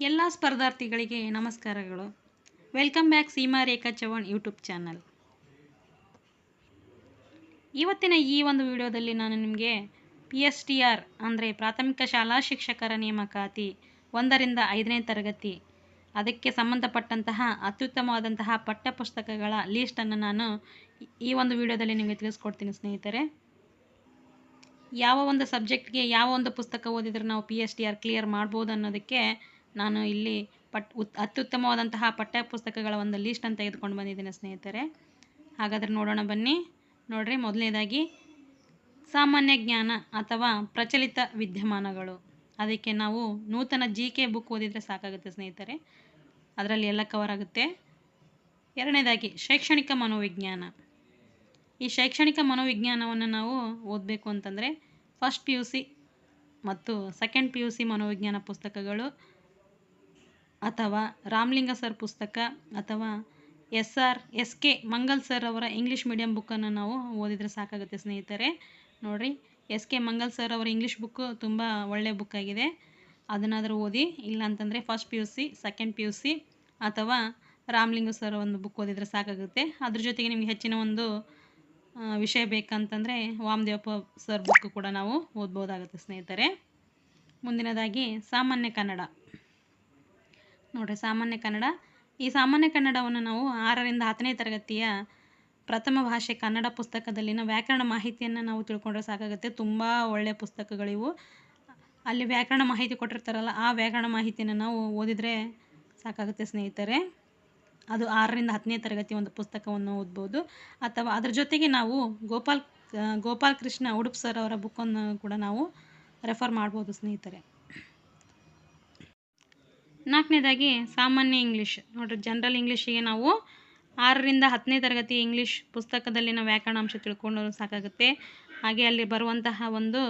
ಎಲ್ಲ ಸ್ಪರ್ಧಾರ್ಥಿಗಳಿಗೆ ನಮಸ್ಕಾರಗಳು. Welcome back Seema Rekha Chavan YouTube channel ಇವತ್ತಿನ ಈ ಒಂದು ವಿಡಿಯೋದಲ್ಲಿ ನಾನು ನಿಮಗೆ ಪಿ ಎಸ್ ಟಿ ಆರ್ ಅಂದರೆ ಪ್ರಾಥಮಿಕ ಶಾಲಾ ಶಿಕ್ಷಕರ ನೇಮಕಾತಿ ಒಂದರಿಂದ ಐದನೇ ತರಗತಿ, ಅದಕ್ಕೆ ಸಂಬಂಧಪಟ್ಟಂತಹ ಅತ್ಯುತ್ತಮವಾದಂತಹ ಪಠ್ಯಪುಸ್ತಕಗಳ ಲೀಸ್ಟನ್ನು ನಾನು ಈ- ಒಂದು ವಿಡಿಯೋದಲ್ಲಿ ನಿಮಗೆ ತಿಳಿಸ್ಕೊಡ್ತೀನಿ ಸ್ನೇಹಿತರೆ. ಯಾವ ಒಂದು ಸಬ್ಜೆಕ್ಟ್ಗೆ ಯಾವ ಒಂದು ಪುಸ್ತಕ ಓದಿದರೆ ನಾವು P S T R clear ಮಾಡ್ಬೋದು ಅನ್ನೋದಕ್ಕೆ ನಾನು ಇಲ್ಲಿ ಪಟ್, ಉತ್, ಅತ್ಯುತ್ತಮವಾದಂತಹ ಪಠ್ಯ ಪುಸ್ತಕಗಳ ಒಂದು ಲೀಸ್ಟನ್ನು ತೆಗೆದುಕೊಂಡು ಬಂದಿದ್ದೀನಿ ಸ್ನೇಹಿತರೆ. ಹಾಗಾದರೆ ನೋಡೋಣ ಬನ್ನಿ. ನೋಡ್ರಿ, ಮೊದಲನೇದಾಗಿ ಸಾಮಾನ್ಯ ಜ್ಞಾನ ಅಥವಾ ಪ್ರಚಲಿತ ವಿದ್ಯಮಾನಗಳು. ಅದಕ್ಕೆ ನಾವು ನೂತನ ಜಿ ಕೆ ಬುಕ್ ಓದಿದರೆ ಸಾಕಾಗುತ್ತೆ ಸ್ನೇಹಿತರೆ. ಅದರಲ್ಲಿ ಎಲ್ಲ ಕವರ್ ಆಗುತ್ತೆ. ಎರಡನೇದಾಗಿ ಶೈಕ್ಷಣಿಕ ಮನೋವಿಜ್ಞಾನ. ಈ ಶೈಕ್ಷಣಿಕ ಮನೋವಿಜ್ಞಾನವನ್ನು ನಾವು ಓದಬೇಕು ಅಂತಂದರೆ ಫಸ್ಟ್ ಪಿ ಯು ಸಿ ಮತ್ತು ಸೆಕೆಂಡ್ ಪಿ ಯು ಸಿ ಮನೋವಿಜ್ಞಾನ ಪುಸ್ತಕಗಳು ಅಥವಾ ರಾಮಲಿಂಗ ಸರ್ ಪುಸ್ತಕ ಅಥವಾ S R, S K Mangal sir ಅವರ ಇಂಗ್ಲೀಷ್ ಮೀಡಿಯಂ ಬುಕ್ಕನ್ನು ನಾವು ಓದಿದರೆ ಸಾಕಾಗುತ್ತೆ ಸ್ನೇಹಿತರೆ. ನೋಡಿರಿ, ಎಸ್ ಕೆ ಮಂಗಲ್ ಸರ್ ಅವರ ಇಂಗ್ಲೀಷ್ ಬುಕ್ಕು ತುಂಬ ಒಳ್ಳೆಯ ಬುಕ್ ಆಗಿದೆ. ಅದನ್ನಾದರೂ ಓದಿ ಇಲ್ಲ ಅಂತಂದರೆ first P U C second P U C ಅಥವಾ ರಾಮಲಿಂಗ ಸರ್ ಒಂದು ಬುಕ್ ಓದಿದರೆ ಸಾಕಾಗುತ್ತೆ. ಅದ್ರ ಜೊತೆಗೆ ನಿಮಗೆ ಹೆಚ್ಚಿನ ಒಂದು ವಿಷಯ ಬೇಕಂತಂದರೆ ವಾಮದೇವಪ್ಪ ಸರ್ ಬುಕ್ ಕೂಡ ನಾವು ಓದ್ಬೋದಾಗುತ್ತೆ ಸ್ನೇಹಿತರೆ. ಮುಂದಿನದಾಗಿ ಸಾಮಾನ್ಯ ಕನ್ನಡ. ನೋಡಿರಿ, ಸಾಮಾನ್ಯ ಕನ್ನಡ. ಈ ಸಾಮಾನ್ಯ ಕನ್ನಡವನ್ನು ನಾವು ಆರರಿಂದ ಹತ್ತನೇ ತರಗತಿಯ ಪ್ರಥಮ ಭಾಷೆ ಕನ್ನಡ ಪುಸ್ತಕದಲ್ಲಿನ ವ್ಯಾಕರಣ ಮಾಹಿತಿಯನ್ನು ನಾವು ತಿಳ್ಕೊಂಡ್ರೆ ಸಾಕಾಗುತ್ತೆ. ತುಂಬ ಒಳ್ಳೆಯ ಪುಸ್ತಕಗಳಿವು ಅಲ್ಲಿ ವ್ಯಾಕರಣ ಮಾಹಿತಿ ಕೊಟ್ಟಿರ್ತಾರಲ್ಲ, ಆ ವ್ಯಾಕರಣ ಮಾಹಿತಿಯನ್ನು ನಾವು ಓದಿದರೆ ಸಾಕಾಗುತ್ತೆ ಸ್ನೇಹಿತರೆ. ಅದು ಆರರಿಂದ ಹತ್ತನೇ ತರಗತಿ ಒಂದು ಪುಸ್ತಕವನ್ನು ಓದ್ಬೋದು. ಅಥವಾ ಅದರ ಜೊತೆಗೆ ನಾವು ಗೋಪಾಲ್ ಗೋಪಾಲ್ ಕೃಷ್ಣ ಉಡುಪ್ ಸರ್ ಅವರ ಬುಕ್ಕನ್ನು ಕೂಡ ನಾವು ರೆಫರ್ ಮಾಡ್ಬೋದು ಸ್ನೇಹಿತರೆ. ನಾಲ್ಕನೇದಾಗಿ ಸಾಮಾನ್ಯ ಇಂಗ್ಲೀಷ್. ನೋಡಿರಿ ಜನರಲ್ ಇಂಗ್ಲೀಷಿಗೆ ನಾವು ಆರರಿಂದ ಹತ್ತನೇ ತರಗತಿ ಇಂಗ್ಲೀಷ್ ಪುಸ್ತಕದಲ್ಲಿನ ವ್ಯಾಕರಣಾಂಶ ತಿಳ್ಕೊಂಡು ಸಾಕಾಗುತ್ತೆ. ಹಾಗೆ ಅಲ್ಲಿ ಬರುವಂತಹ ಒಂದು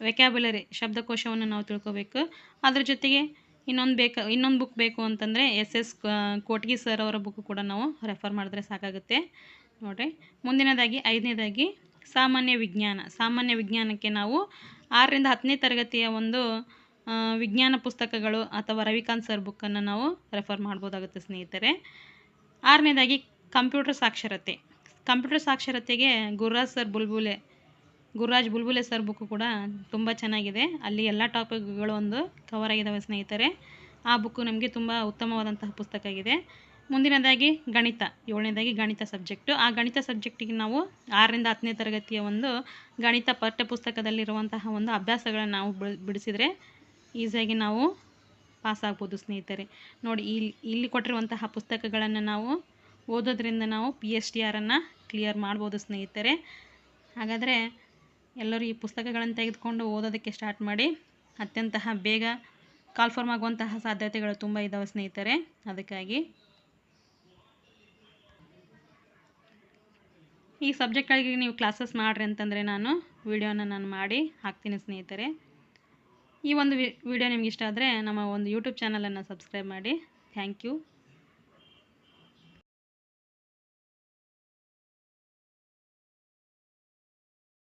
ವೆಕ್ಯಾಬುಲರಿ ಶಬ್ದಕೋಶವನ್ನು ನಾವು ತಿಳ್ಕೊಬೇಕು. ಅದ್ರ ಜೊತೆಗೆ ಇನ್ನೊಂದು ಬೇಕು, ಇನ್ನೊಂದು ಬುಕ್ ಬೇಕು ಅಂತಂದರೆ ಎಸ್ ಎಸ್ ಕೋಟ್ಗಿ ಸರ್ ಅವರ ಬುಕ್ ಕೂಡ ನಾವು ರೆಫರ್ ಮಾಡಿದ್ರೆ ಸಾಕಾಗುತ್ತೆ. ನೋಡಿರಿ, ಮುಂದಿನದಾಗಿ, ಐದನೇದಾಗಿ ಸಾಮಾನ್ಯ ವಿಜ್ಞಾನ. ಸಾಮಾನ್ಯ ವಿಜ್ಞಾನಕ್ಕೆ ನಾವು ಆರರಿಂದ ಹತ್ತನೇ ತರಗತಿಯ ಒಂದು ವಿಜ್ಞಾನ ಪುಸ್ತಕಗಳು ಅಥವಾ ರವಿಕಾಂತ್ ಸರ್ ಬುಕ್ಕನ್ನು ನಾವು ರೆಫರ್ ಮಾಡ್ಬೋದಾಗುತ್ತೆ ಸ್ನೇಹಿತರೆ. ಆರನೇದಾಗಿ ಕಂಪ್ಯೂಟರ್ ಸಾಕ್ಷರತೆ. Computer ಸಾಕ್ಷರತೆಗೆ Gururaj sir Bulbule, Gururaj Bulbule sir book ಕೂಡ ತುಂಬ ಚೆನ್ನಾಗಿದೆ. ಅಲ್ಲಿ ಎಲ್ಲ ಟಾಪಿಕ್ಗಳು ಒಂದು ಕವರ್ ಆಗಿದ್ದಾವೆ ಸ್ನೇಹಿತರೆ. ಆ ಬುಕ್ಕು ನಮಗೆ ತುಂಬ ಉತ್ತಮವಾದಂತಹ ಪುಸ್ತಕ ಆಗಿದೆ. ಮುಂದಿನದಾಗಿ ಗಣಿತ, ಏಳನೇದಾಗಿ ಗಣಿತ ಸಬ್ಜೆಕ್ಟು ಆ ಗಣಿತ ಸಬ್ಜೆಕ್ಟಿಗೆ ನಾವು ಆರರಿಂದ ಹತ್ತನೇ ತರಗತಿಯ ಒಂದು ಗಣಿತ ಪಠ್ಯಪುಸ್ತಕದಲ್ಲಿರುವಂತಹ ಒಂದು ಅಭ್ಯಾಸಗಳನ್ನು ನಾವು ಬಿಡ್- ಬಿಡಿಸಿದರೆ ಈಸಿಯಾಗಿ ನಾವು ಪಾಸ್ ಆಗ್ಬೋದು ಸ್ನೇಹಿತರೆ. ನೋಡಿ ಇಲ್ಲಿ ಇಲ್ಲಿ ಕೊಟ್ಟಿರುವಂತಹ ಪುಸ್ತಕಗಳನ್ನು ನಾವು ಓದೋದ್ರಿಂದ ನಾವು ಪಿ ಎಚ್ ಡಿ ಆರನ್ನು ಕ್ಲಿಯರ್ ಮಾಡ್ಬೋದು ಸ್ನೇಹಿತರೆ. ಹಾಗಾದರೆ ಎಲ್ಲರೂ ಈ ಪುಸ್ತಕಗಳನ್ನು ತೆಗೆದುಕೊಂಡು ಓದೋದಕ್ಕೆ ಸ್ಟಾರ್ಟ್ ಮಾಡಿ ಅತ್ಯಂತ ಬೇಗ ಕಾಲ್ಫಾರ್ಮ್ ಆಗುವಂತಹ ಸಾಧ್ಯತೆಗಳು ತುಂಬ ಇದ್ದಾವೆ ಸ್ನೇಹಿತರೆ. ಅದಕ್ಕಾಗಿ ಈ ಸಬ್ಜೆಕ್ಟ್ಗಳಿಗೆ ನೀವು ಕ್ಲಾಸಸ್ ಮಾಡಿರಿ ಅಂತಂದರೆ ನಾನು ವಿಡಿಯೋನ ನಾನು ಮಾಡಿ ಹಾಕ್ತೀನಿ ಸ್ನೇಹಿತರೆ. ಈ ಒಂದು ವಿಡಿಯೋ ನಿಮ್ಗೆ ಇಷ್ಟ ಆದರೆ ನಮ್ಮ ಒಂದು ಯೂಟ್ಯೂಬ್ ಚಾನಲನ್ನು ಸಬ್ಸ್ಕ್ರೈಬ್ ಮಾಡಿ. Thank you